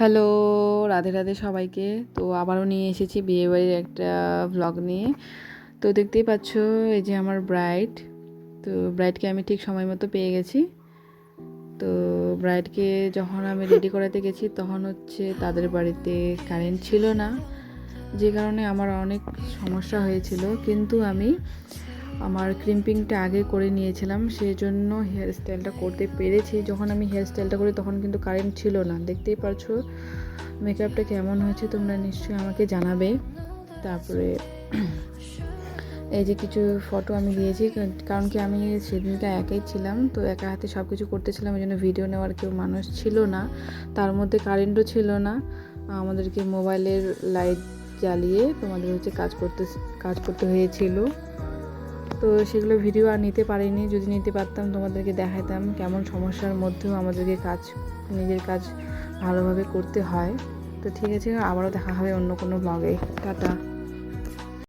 Hello Radhe Radhe সবাইকে। তো আবারও নিয়ে এসেছি বিয়েবাড়ির একটা ভ্লগ নিয়ে। তো দেখতেই পাচ্ছ, এই যে আমার ব্রাইড তো ব্রাইডকে আমি ঠিক সময় মতো পেয়ে গেছি। তো ব্রাইডকে যখন আমি রেডি করাতে গেছি, তখন হচ্ছে তাদের বাড়িতে কারেন্ট ছিল না। যে কারণে আমার অনেক সমস্যা হয়েছিল। কিন্তু আমি আমার ক্রিম্পিংটা আগে করে নিয়েছিলাম সেই জন্য হেয়ার স্টাইলটা করতে পেরেছি। যখন আমি হেয়ার স্টাইলটা করি, তখন কিন্তু কারেন্ট ছিল না। দেখতেই পারছ মেকআপটা কেমন হয়েছে তোমরা নিশ্চয়ই আমাকে জানাবে। তারপরে এই যে কিছু ফটো আমি দিয়েছি, কারণ কি আমি সেদিনটা একাই ছিলাম, তো একা হাতে সব কিছু করতেছিলাম ওই জন্য ভিডিও নেওয়ার কেউ মানুষ ছিল না। তার মধ্যে কারেন্টও ছিল না। আমাদেরকে মোবাইলের লাইট জ্বালিয়ে তোমাদের হচ্ছে কাজ করতে কাজ করতে হয়েছিল। তো সেগুলো ভিডিও আর নিতে পারিনি। যদি নিতে পারতাম, তোমাদেরকে দেখাতাম কেমন সমস্যার মধ্যেও আমাদেরকে কাজ, নিজের কাজ ভালোভাবে করতে হয়। তো ঠিক আছে, আবারও দেখা হবে অন্য কোনো ব্লগে টাটা।